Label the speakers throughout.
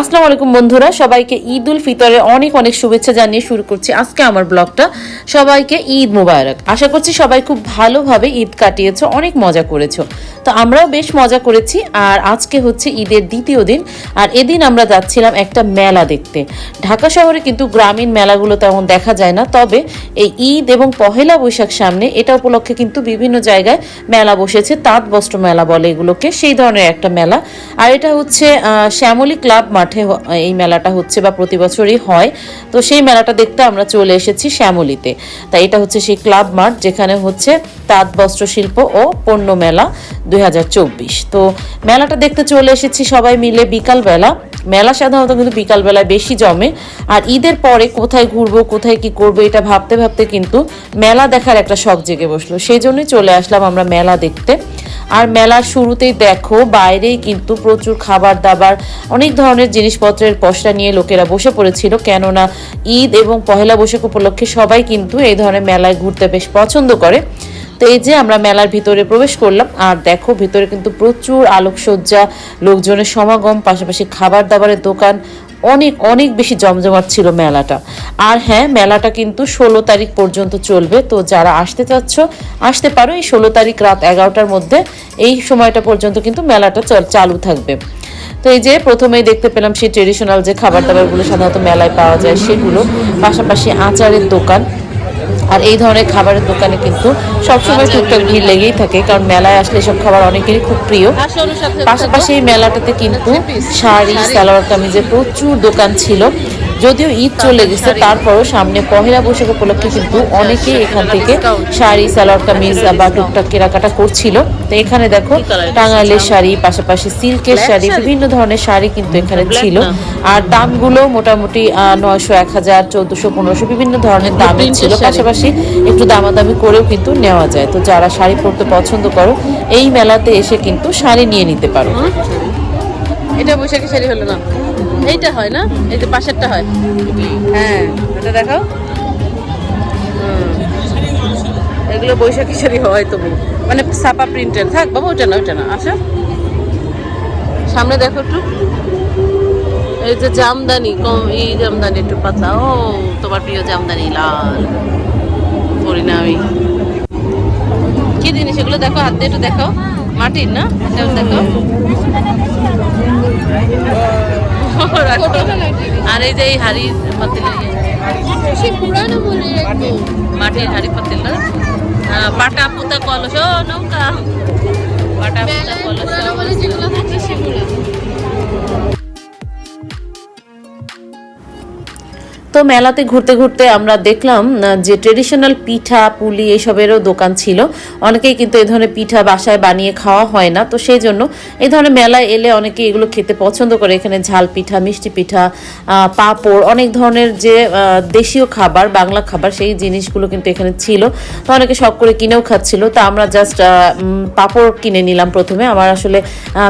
Speaker 1: আসসালামু আলাইকুম বন্ধুরা, সবাইকে ঈদ উল ফিতরের অনেক অনেক শুভেচ্ছা জানিয়ে শুরু করছি আজকে আমার ব্লগটা। সবাইকে ঈদ মুবারক। আশা করছি সবাই খুব ভালোভাবে ঈদ কাটিয়েছ, অনেক মজা করেছ। তো আমরাও বেশ মজা করেছি। আর আজকে হচ্ছে ঈদের দ্বিতীয় দিন। আর এদিন আমরা যাচ্ছিলাম একটা মেলা দেখতে। ঢাকা শহরে কিন্তু গ্রামীণ মেলাগুলো তেমন দেখা যায় না। তবে এই ঈদ এবং পহেলা বৈশাখ সামনে এটা উপলক্ষে কিন্তু বিভিন্ন জায়গায় মেলা বসেছে। তাঁত বস্ত্র মেলা বলে এগুলোকে। সেই ধরনের একটা মেলা। আর এটা হচ্ছে শ্যামলী ক্লাব মাঠে এই মেলাটা হচ্ছে বা প্রতি বছরই হয়। তো সেই মেলাটা দেখতে আমরা চলে এসেছি শ্যামলীতে। তাই এটা হচ্ছে সেই ক্লাব মাঠ যেখানে হচ্ছে তাঁত বস্ত্র শিল্প ও পণ্য মেলা দুই হাজার চব্বিশ। তো মেলাটা দেখতে চলে এসেছি সবাই মিলে বিকালবেলা। মেলা সাধারণত কিন্তু বিকালবেলায় বেশি জমে। আর ঈদের পরে কোথায় ঘুরবো, কোথায় কি করব, এটা ভাবতে ভাবতে কিন্তু মেলা দেখার একটা শখ জেগে বসল। সেই জন্যই চলে আসলাম আমরা মেলা দেখতে। আর মেলার শুরুতেই দেখো, বাইরেই কিন্তু প্রচুর খাবার দাবার অনেক ধরনের জিনিসপত্রের পসরা নিয়ে লোকেরা বসে পড়েছিল। কেননা ঈদ এবং পহেলা বৈশাখ উপলক্ষে সবাই কিন্তু এই ধরনের মেলায় ঘুরতে বেশ পছন্দ করে। তো এই যে আমরা মেলার ভিতরে প্রবেশ করলাম, আর দেখো ভিতরে কিন্তু প্রচুর আলোকসজ্জা, লোকজনের সমাগম, পাশাপাশি খাবার দাবারের দোকান, অনেক অনেক বেশি জমজমাট ছিল মেলাটা। আর হ্যাঁ মেলাটা কিন্তু ষোলো তারিখ পর্যন্ত চলবে, তো যারা আসতে চাচ্ছ, আসতে পারো এই ষোলো তারিখ রাত এগারোটার মধ্যে। এই সময়টা পর্যন্ত কিন্তু মেলাটা চল- থাকবে। তো এই যে প্রথমেই দেখতে পেলাম সেই ট্রেডিশনাল যে খাবার দাবারগুলো সাধারণত মেলায় পাওয়া যায় সেগুলো, পাশাপাশি আচারের দোকান। আর এই ধরনের খাবারের দোকানে কিন্তু সবসময় টুকটাক ভিড় লেগেই থাকে কারণ মেলায় আসলে এসব খাবার অনেকেরই খুব প্রিয়। পাশাপাশি এই মেলাটাতে কিন্তু শাড়ি সালোয়ার কামিজের প্রচুর দোকান ছিল। যদিও ঈদ চলে গেছে তারপরও সামনে পহেলা বৈশাখ উপলক্ষে কিন্তু অনেকেই এখান থেকে শাড়ি সালোয়ার কামিজ বা টুকটাক কেনাকাটা করছিল। তো এখানে দেখো টাঙ্গাইলের শাড়ি? পাশাপাশি সিল্কের শাড়ি বিভিন্ন ধরনের শাড়ি কিন্তু এখানে ছিল। আর দামগুলো মোটামুটি নয়শো এক হাজার চোদ্দশো পনেরোশো বিভিন্ন ধরনের দামের ছিল। পাশাপাশি একটু দামাদামি করেও কিন্তু নেওয়া যায়। তো যারা শাড়ি পরতে পছন্দ করো এই মেলাতে এসে কিন্তু শাড়ি নিয়ে নিতে পারো।
Speaker 2: এটা বৈশাখী শাড়ি হলো না। এইটা হয় না? এই যে পাশেরটা হয়। হ্যাঁ এটা দেখাও। এগুলো বৈশাখী শাড়ি হয় তবু মানে ছাপা প্রিন্টের থাক বাবা, ওটা না ওটা না। আসা। সামনে দেখো একটু। এই যে জামদানি, কম এই জামদানি একটু পাতলা। ও, তোমার প্রিয় জামদানি, লাল। পরি না আমি। কি জিনিস এগুলো দেখো? হাত দিয়ে একটু দেখো মাটির না? এটাও দেখো রাখো। আর এই যে এই হাড়ির পাতিল মাটির হাড়ি পাতিল পাটা পুতা কলস নৌকা। পাটা পুতা কলস।
Speaker 3: যেগুলো থাকে সেগুলো।
Speaker 1: তো মেলাতে ঘুরতে ঘুরতে আমরা দেখলাম যে ট্রেডিশনাল পিঠা, পুলি এইসবেরও দোকান ছিল। অনেকেই কিন্তু এই ধরনের পিঠা বাসায় বানিয়ে খাওয়া হয় না। তো সেই জন্য এই ধরনের মেলায় এলে অনেকে এগুলো খেতে পছন্দ করে। এখানে ঝাল পিঠা, মিষ্টি পিঠা পাঁপড়, অনেক ধরনের যে দেশীয় খাবার, বাংলা খাবার, সেই জিনিসগুলো কিন্তু এখানে ছিল। তো অনেকে শখ করে কিনেও খাচ্ছিল। তো আমরা জাস্ট পাঁপড় কিনে নিলাম প্রথমে। আমার আসলে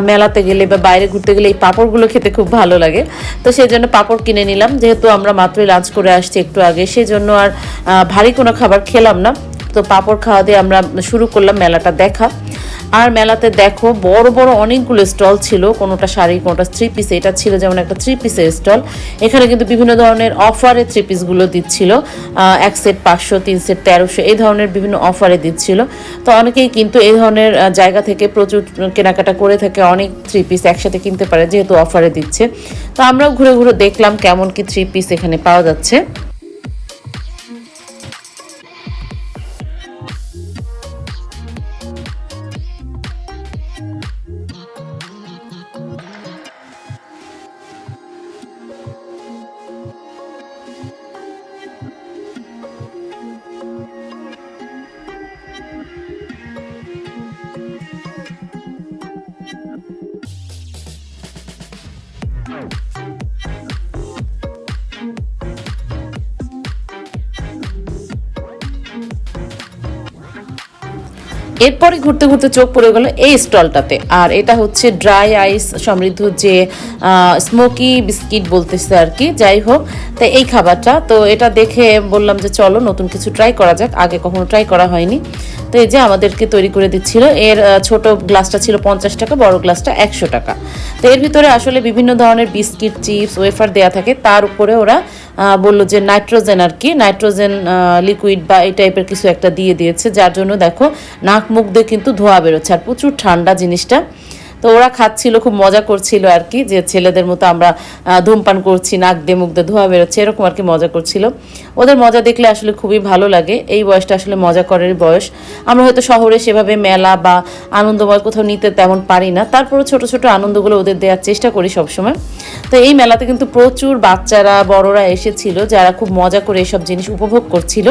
Speaker 1: মেলাতে গেলে বা বাইরে ঘুরতে গেলে এই পাঁপড়গুলো খেতে খুব ভালো লাগে। তো সেই জন্য পাঁপড় কিনে নিলাম। যেহেতু আমরা মাত্রই লাঞ্চ করে আসছি একটু আগে সেই জন্য আর ভারী কোনো খাবার খেলাম না। তো পাঁপড় খাওয়া দিয়ে আমরা শুরু করলাম মেলাটা দেখা। আর মেলাতে দেখো বড় বড় অনেকগুলো স্টল ছিল, কোনোটা শাড়ি, কোনোটা থ্রি পিস এটা ছিল যেমন একটা থ্রি পিসের স্টল। এখানে কিন্তু বিভিন্ন ধরনের অফারে থ্রি পিসগুলো দিচ্ছিল এক সেট পাঁচশো, তিন সেট তেরোশো, এই ধরনের বিভিন্ন অফারে দিচ্ছিল। তো অনেকেই কিন্তু এই ধরনের জায়গা থেকে প্রচুর কেনাকাটা করে থাকে, অনেক থ্রি পিস একসাথে কিনতে পারে, যেহেতু অফারে দিচ্ছে। তো আমরাও ঘুরে ঘুরে দেখলাম কেমন কি থ্রি পিস এখানে পাওয়া যাচ্ছে। এরপরে ঘুরতে ঘুরতে চোখ পড়ে গেল এই স্টলটাতে। আর এটা হচ্ছে ড্রাই আইস সমৃদ্ধ যে স্মোকি বিস্কিট বলতেছে আর কি। যাই হোক, তো এই খাবারটা, তো এটা দেখে বললাম যে চলো, নতুন কিছু ট্রাই করা যাক। আগে কখনো ট্রাই করা হয়নি। তো এই যে আমাদেরকে তৈরি করে দিচ্ছিল, এর ছোট গ্লাসটা ছিল পঞ্চাশ টাকা, বড় গ্লাসটা একশো টাকা। তো এর ভিতরে আসলে বিভিন্ন ধরনের বিস্কিট, চিপস, ওয়েফার দেওয়া থাকে, তার উপরে ওরা বলল যে নাইট্রোজেন আর কি, নাইট্রোজেন লিকুইড বা এই টাইপের কিছু একটা দিয়ে দিয়েছে, যার জন্য দেখো, নাক মুখ দিয়ে কিন্তু ধোয়া বেরোচ্ছে, আর প্রচুর ঠান্ডা জিনিসটা। তো ওরা খাচ্ছিল, খুব মজা করছিল আর কি, যে ছেলেদের মতো আমরা ধূমপান করছি, নাক দিয়ে মুখ দিয়ে ধোয়া বেরোচ্ছে, এরকম আর কি মজা করছিল। ওদের মজা দেখলে আসলে খুবই ভালো লাগে, এই বয়সটা আসলে মজা করার বয়স। আমরা হয়তো শহরে সেভাবে মেলা বা আনন্দময় কোথাও নিতে তেমন পারি না তারপরে ছোট ছোট আনন্দগুলো ওদের দেওয়ার চেষ্টা করি সবসময়। তো এই মেলাতে কিন্তু প্রচুর বাচ্চারা, বড়রা এসেছিল, যারা খুব মজা করে এসব জিনিস উপভোগ করছিল।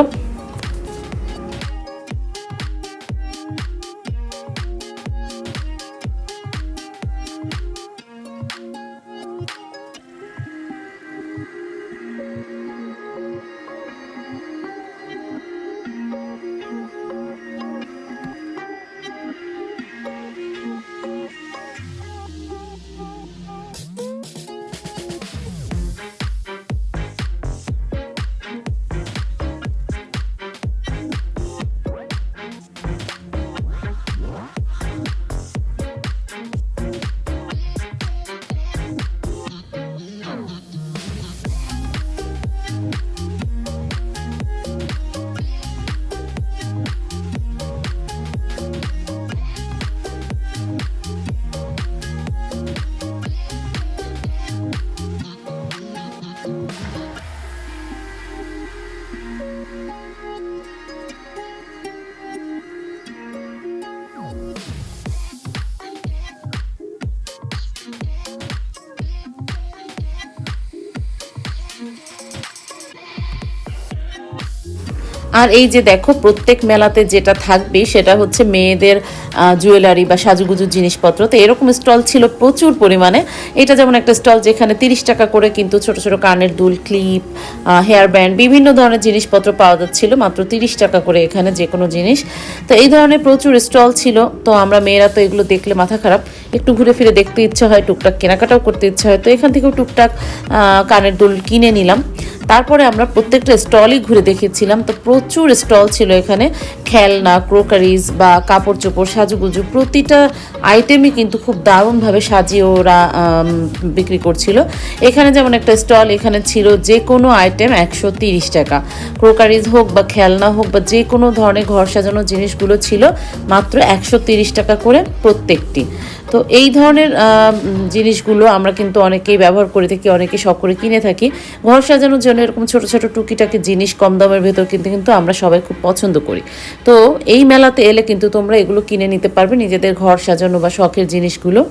Speaker 1: আর এই যে দেখো, প্রত্যেক মেলাতে যেটা থাকবে সেটা হচ্ছে মেয়েদের জুয়েলারি বা সাজুগুজু জিনিসপত্র। তো এরকম স্টল ছিল প্রচুর পরিমাণে। এটা যেমন একটা স্টল যেখানে তিরিশ টাকা করে কিন্তু ছোট ছোট কানের দুল, ক্লিপ হেয়ার ব্যান্ড, বিভিন্ন ধরনের জিনিসপত্র পাওয়া যাচ্ছিল, মাত্র তিরিশ টাকা করে এখানে যে কোনো জিনিস। তো এই ধরনের প্রচুর স্টল ছিল। তো আমরা মেয়েরা তো এগুলো দেখলে মাথা খারাপ। একটু ঘুরে ফিরে দেখতে ইচ্ছা হয়, টুকটাক কেনাকাটাও করতে ইচ্ছা হয়। তো এখান থেকেও টুকটাক কানের দুল কিনে নিলাম। তারপরে আমরা প্রত্যেকটা স্টলই ঘুরে দেখেছিলাম। তো প্রচুর স্টল ছিল এখানে। খেলনা, ক্রোকারিজ বা কাপড় চোপড় সাজুগুজু প্রতিটা আইটেমই কিন্তু খুব দারুণভাবে সাজিয়ে ওরা বিক্রি করছিল। এখানে যেমন একটা স্টল, এখানে ছিল যে কোনো আইটেম একশো তিরিশ টাকা। ক্রোকারিজ হোক বা খেলনা হোক বা যে কোনো ধরনের ঘর সাজানো জিনিসগুলো ছিল মাত্র একশো তিরিশ টাকা করে প্রত্যেকটি। তো এই ধরনের জিনিসগুলো আমরা কিন্তু অনেকেই ব্যবহার করে থাকি, অনেকেই শখ করে কিনে থাকি। ঘর সাজানোর জন্য এরকম ছোটো ছোটো টুকিটাকি জিনিস কম দামের ভেতর কিন্তু কিন্তু আমরা সবাই খুব পছন্দ করি। তো এই মেলাতে এলে কিন্তু তোমরা এগুলো কিনে নিতে পারবে, নিজেদের ঘর সাজানো বা শখের জিনিসগুলো।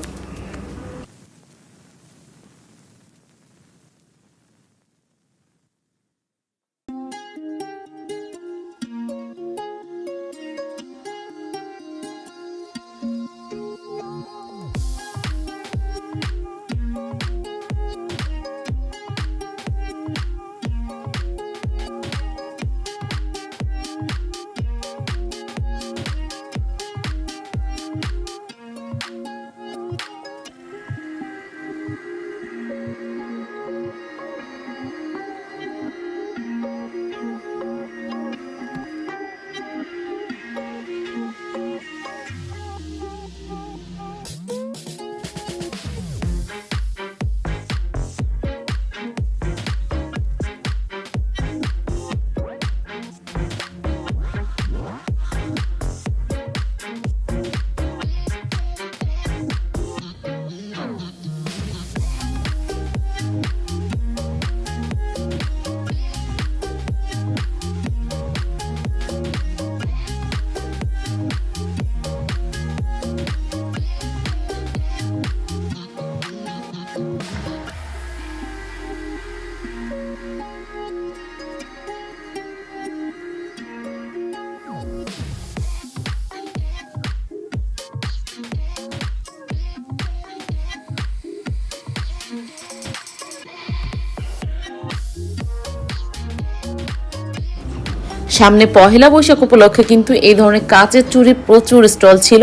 Speaker 1: সামনে পহেলা বৈশাখ উপলক্ষে কিন্তু এই ধরনের কাঁচের চুড়ি প্রচুর স্টল ছিল।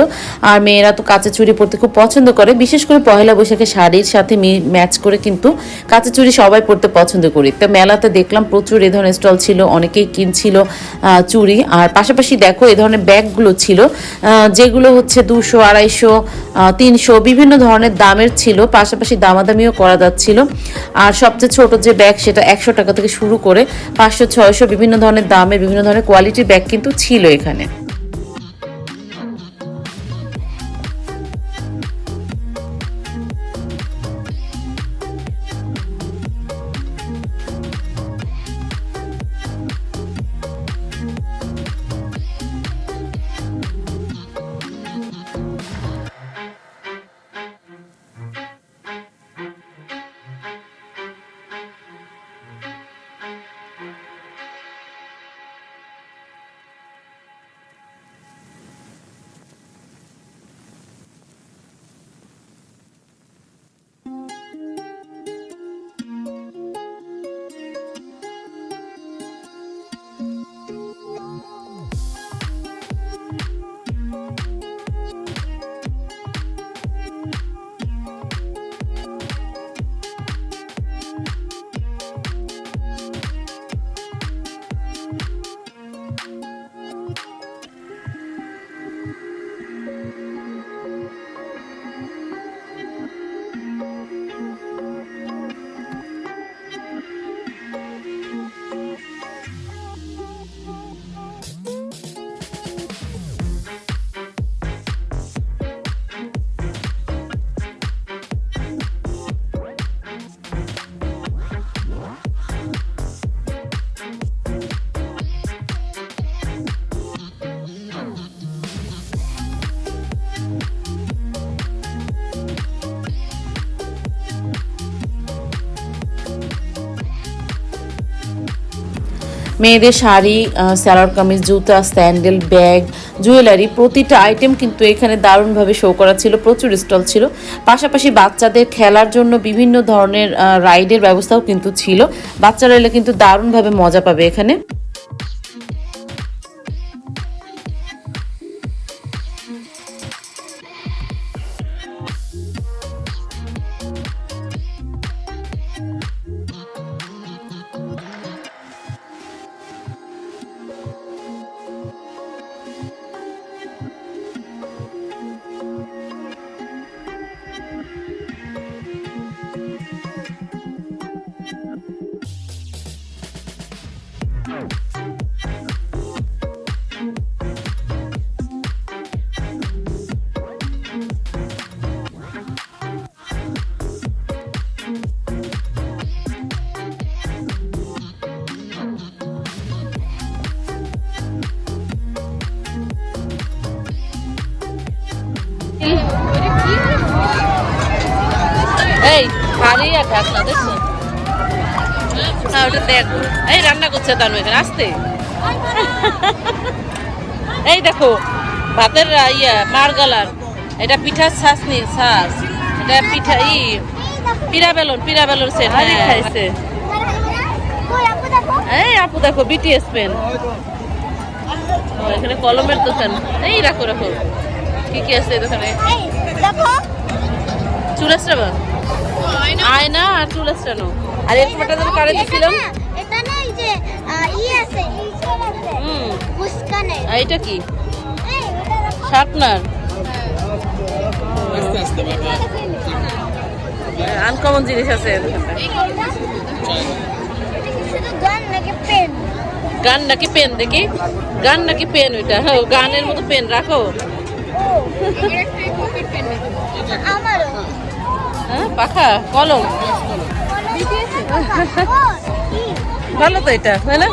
Speaker 1: আর মেয়েরা তো কাঁচের চুড়ি পরতে খুব পছন্দ করে। বিশেষ করে পহেলা বৈশাখে শাড়ির সাথে ম্যাচ করে কিন্তু কাঁচের চুড়ি সবাই পরতে পছন্দ করি। তো মেলাতে দেখলাম প্রচুর এই ধরনের স্টল ছিল, অনেকেই কিনছিল চুড়ি। আর পাশাপাশি দেখো এই ধরনের ব্যাগগুলো ছিল যেগুলো হচ্ছে দুশো, আড়াইশো তিনশো বিভিন্ন ধরনের দামের ছিল। পাশাপাশি দামাদামিও করা যাচ্ছিল। আর সবচেয়ে ছোট যে ব্যাগ সেটা একশো টাকা থেকে শুরু করে পাঁচশো, ছয়শো বিভিন্ন ধরনের দামের বিভিন্ন ধরনের কোয়ালিটির ব্যাগ কিন্তু ছিল এখানে। মেয়েদের শাড়ি সালোয়ার কামিজ, জুতা, স্যান্ডেল, ব্যাগ, জুয়েলারি, প্রতিটা আইটেম কিন্তু এখানে দারুণভাবে শো করা ছিল, প্রচুর স্টল ছিল। পাশাপাশি বাচ্চাদের খেলার জন্য বিভিন্ন ধরনের রাইডের ব্যবস্থাও কিন্তু ছিল। বাচ্চারা এলে কিন্তু দারুণভাবে মজা পাবে এখানে।
Speaker 2: দেখছ না ওটা দেখ। এই রান্না করছে তার এখানে আসতে। এই দেখো ভাতের ইয়া মার গলার এটা পিঠার ছাঁচনি ছাঁচ। এটা পিঠা ই পিরা বেলন পিরা বেলন সেট হ্যাঁ। খাইছে। এই আপু দেখো বিটিএস পেন ও এখানে কলমের দোকান। এই রাখো রাখো। কি কি আছে দোকানে চুল আসরাবা আয়না? আর চুল আসরানো আর এরকম একটা যেন কারে দিছিলাম?
Speaker 4: এটা না এই যে ই আছে
Speaker 2: হুম।
Speaker 4: মুস্কানের
Speaker 2: আর এটা কি? শার্পনার। আনকমন জিনিস আছে।
Speaker 4: গান নাকি পেন?
Speaker 2: দেখি। গান নাকি পেন ওইটা? হ্যাঁ গানের মতো পেন রাখো।
Speaker 4: আমারও।
Speaker 2: হ্যাঁ পাখা কলম। ভালো তো এটা তাই না?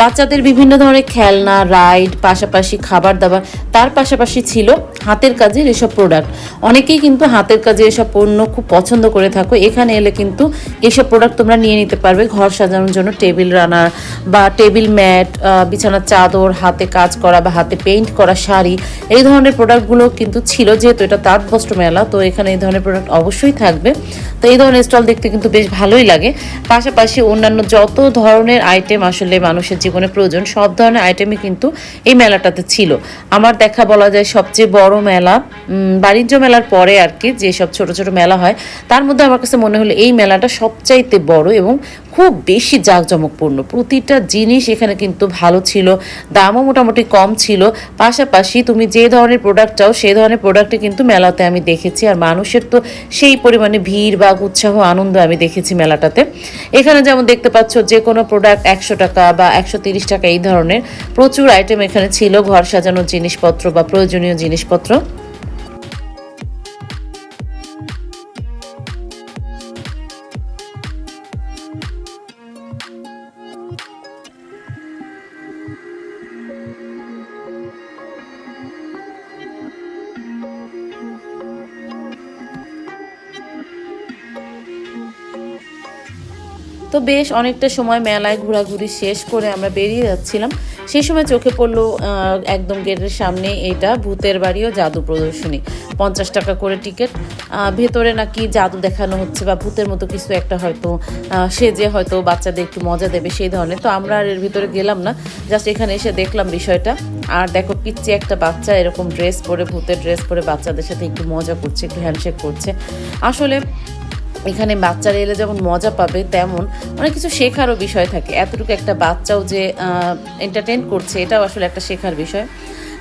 Speaker 1: বাচ্চাদের বিভিন্ন ধরনের খেলনা রাইড পাশাপাশি খাবার দাবার, তার পাশাপাশি ছিল হাতের কাজের এসব প্রোডাক্ট অনেকেই কিন্তু হাতের কাজে এসব পণ্য খুব পছন্দ করে থাকো। এখানে এলে কিন্তু এসব প্রোডাক্ট তোমরা নিয়ে নিতে পারবে ঘর সাজানোর জন্য। টেবিল রানার বা টেবিল ম্যাট বিছানার চাদর, হাতে কাজ করা বা হাতে পেইন্ট করা শাড়ি, এই ধরনের প্রোডাক্টগুলো কিন্তু ছিল যেহেতু এটা তাঁত বস্ত্র মেলা, তো এখানে এই ধরনের প্রোডাক্ট অবশ্যই থাকবে। তো এই ধরনের স্টল দেখতে কিন্তু বেশ ভালোই লাগে। পাশাপাশি অন্যান্য যত ধরনের আইটেম আসলে মানুষের জীবনে প্রয়োজন, সব ধরনের আইটেমই কিন্তু এই মেলাটাতে ছিল। আমার দেখা বলা যায় সবচেয়ে বড় মেলা বাণিজ্য মেলার পরে আর কি, যেসব ছোট ছোট মেলা হয়, তার মধ্যে আমার কাছে মনে হলো এই মেলাটা সবচাইতে বড় এবং খুব বেশি জাঁকজমকপূর্ণ। প্রতিটা জিনিস এখানে কিন্তু ভালো ছিল, দামও মোটামুটি কম ছিল। পাশাপাশি তুমি যে ধরনের প্রোডাক্ট চাও সেই ধরনের প্রোডাক্টে কিন্তু মেলাতে আমি দেখেছি। আর মানুষের তো সেই পরিমাণে ভিড় বা উৎসাহ, আনন্দ আমি দেখেছি মেলাটাতে। এখানে যেমন দেখতে পাচ্ছ, যে কোনো প্রোডাক্ট একশো টাকা বা একশো তিরিশ টাকা এই ধরনের প্রচুর আইটেম এখানে ছিল। ঘর সাজানোর জিনিসপত্র বা প্রয়োজনীয় জিনিসপত্র। তো বেশ অনেকটা সময় মেলায় ঘোরাঘুরি শেষ করে আমরা বেরিয়ে যাচ্ছিলাম। সেই সময় চোখে পড়ল একদম গেটের সামনে এটা ভূতের বাড়ি ও জাদু প্রদর্শনী। পঞ্চাশ টাকা করে টিকিট। ভেতরে নাকি জাদু দেখানো হচ্ছে বা ভূতের মতো কিছু একটা হয়তো সেজে হয়তো বাচ্চাদের একটু মজা দেবে সেই ধরনের। তো আমরা আর এর ভিতরে গেলাম না। জাস্ট এখানে এসে দেখলাম বিষয়টা। আর দেখো পিচ্ছি একটা বাচ্চা এরকম ড্রেস পরে, ভূতের ড্রেস পরে বাচ্চাদের সাথে একটু মজা করছে, একটু হ্যান্ডশেক করছে। আসলে এখানে বাচ্চারা এলে যেমন মজা পাবে, তেমন অনেক কিছু শেখারও বিষয় থাকে। এতটুকু একটা বাচ্চাও যে এন্টারটেন করছে, এটাও আসলে একটা শেখার বিষয়।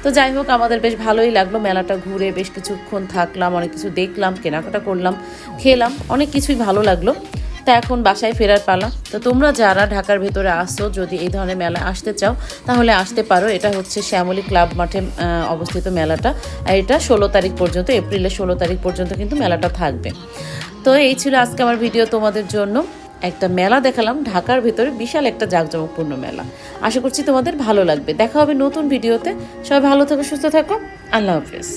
Speaker 1: তো যাই হোক, আমাদের বেশ ভালোই লাগল। মেলাটা ঘুরে বেশ কিছুক্ষণ থাকলাম, অনেক কিছু দেখলাম, কেনাকাটা করলাম, খেলাম, অনেক কিছুই ভালো লাগল। তা এখন বাসায় ফেরার পালা। তো তোমরা যারা ঢাকার ভেতরে আসছো যদি এই ধরনের মেলা আসতে চাও, তাহলে আসতে পারো। এটা হচ্ছে শ্যামলী ক্লাব মাঠে অবস্থিত মেলাটা। আর এটা ষোলো তারিখ পর্যন্ত, এপ্রিলের ষোলো তারিখ পর্যন্ত কিন্তু মেলাটা থাকবে। তো এই ছিল আজকে আমার ভিডিও তোমাদের জন্য। একটা মেলা দেখালাম, ঢাকার ভেতরে বিশাল একটা জাঁকজমকপূর্ণ মেলা। আশা করছি তোমাদের ভালো লাগবে। দেখা হবে নতুন ভিডিওতে। সবাই ভালো থাকো, সুস্থ থাকো। আল্লাহ হাফেজ।